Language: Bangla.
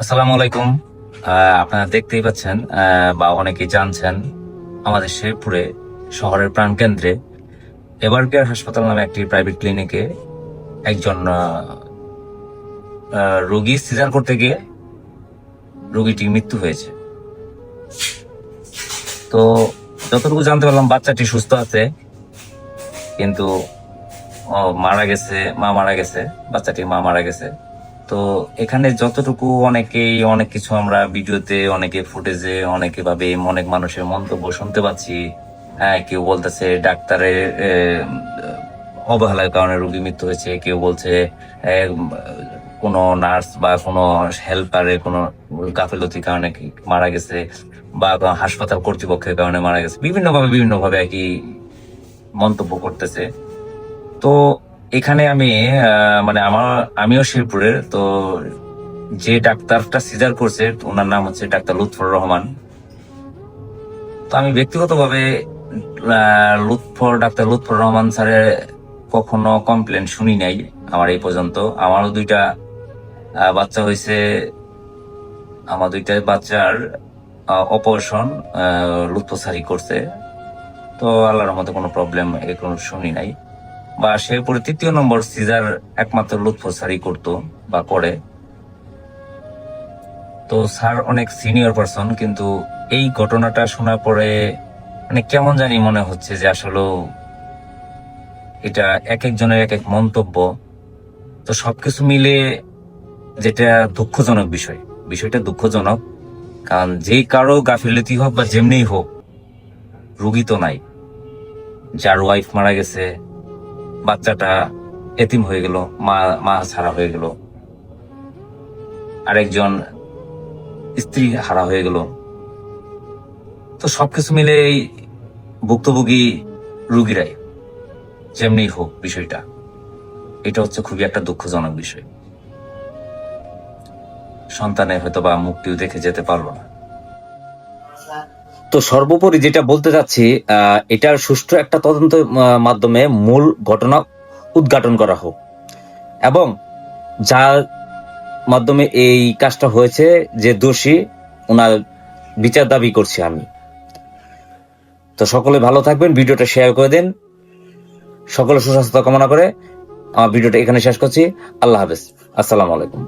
আসসালামু আলাইকুম। আপনারা দেখতেই পাচ্ছেন বা অনেকেই জানছেন, আমাদের শেরপুরে শহরের প্রাণকেন্দ্রে এবার কেয়ার হাসপাতাল নামে একটি প্রাইভেট ক্লিনিকে একজন রোগী সিজার করতে গিয়ে রোগীটির মৃত্যু হয়েছে। তো যতটুকু জানতে পারলাম, বাচ্চাটি সুস্থ আছে, কিন্তু মারা গেছে, মা মারা গেছে, বাচ্চাটির মা মারা গেছে। তো এখানে যতটুকু অনেকেই, অনেক কিছু আমরা ভিডিওতে, অনেকে ফুটেজে, অনেকে ভাবে অনেক মানুষের মন্তব্য শুনতে পাচ্ছি। হ্যাঁ কেউ বলতেছে ডাক্তারের অবহেলার কারণে রোগী মৃত্যু হয়েছে, কেউ বলছে কোনো নার্স বা কোনো হেল্পারের কোনো গাফিলতির কারণে মারা গেছে বা হাসপাতাল কর্তৃপক্ষের কারণে মারা গেছে। বিভিন্নভাবে বিভিন্নভাবে আর কি মন্তব্য করতেছে। তো এখানে আমি মানে আমার, আমিও শিরপুরের, তো যে ডাক্তারটা সিজার করছে, ওনার নাম হচ্ছে ডাক্তার লুৎফর রহমান। তো আমি ব্যক্তিগতভাবে লুৎফর, ডাক্তার লুৎফর রহমান স্যারের কখনো কমপ্লেন শুনি নাই, আমার এই পর্যন্ত। আমারও দুইটা বাচ্চা হয়েছে। আমার দুইটা বাচ্চার অপারেশন লুৎফর স্যারই করছে। তো আল্লাহর মতো কোনো প্রবলেম এরকম শুনি নাই। বা সে পরে তৃতীয় নম্বর সিজার একমাত্র লুৎফ স্যারই করতো বা করে। তো স্যার অনেক সিনিয়র পারসন, কিন্তু এই ঘটনাটা শোনার পরে মানে কেমন জানি মনে হচ্ছে যে আসলে এটা এক একজনের এক এক মন্তব্য। তো সবকিছু মিলে যেটা দুঃখজনক বিষয়, বিষয়টা দুঃখজনক। কারণ যে কারও গাফিলতি হোক বা যেমনি হোক, রুগী তো নাই। যার ওয়াইফ মারা গেছে বাচ্চাটা এতিম হয়ে গেল, মা মা ছাড়া হয়ে গেল। আরেকজন স্ত্রী হারা হয়ে গেল। তো সবকিছু মিলে এই ভুক্তভোগী রুগীরাই, যেমনি হোক বিষয়টা, এটা হচ্ছে খুবই একটা দুঃখজনক বিষয়। সন্তানে হয়তো বা মুক্তিও দেখে যেতে পারল না। তো সর্বোপরি যেটা বলতে চাচ্ছি এটার সুষ্ঠু একটা তদন্ত মাধ্যমে মূল ঘটনা উদ্ঘাটন করা হোক। এবং যার মাধ্যমে এই কাজটা হয়েছে, যে দোষী, ওনার বিচার দাবি করছি আমি। তো সকলে ভালো থাকবেন, ভিডিওটা শেয়ার করে দিন। সকলে সুস্বাস্থ্য কামনা করে আমার ভিডিওটা এখানে শেষ করছি। আল্লাহ হাফেজ। আসসালামু আলাইকুম।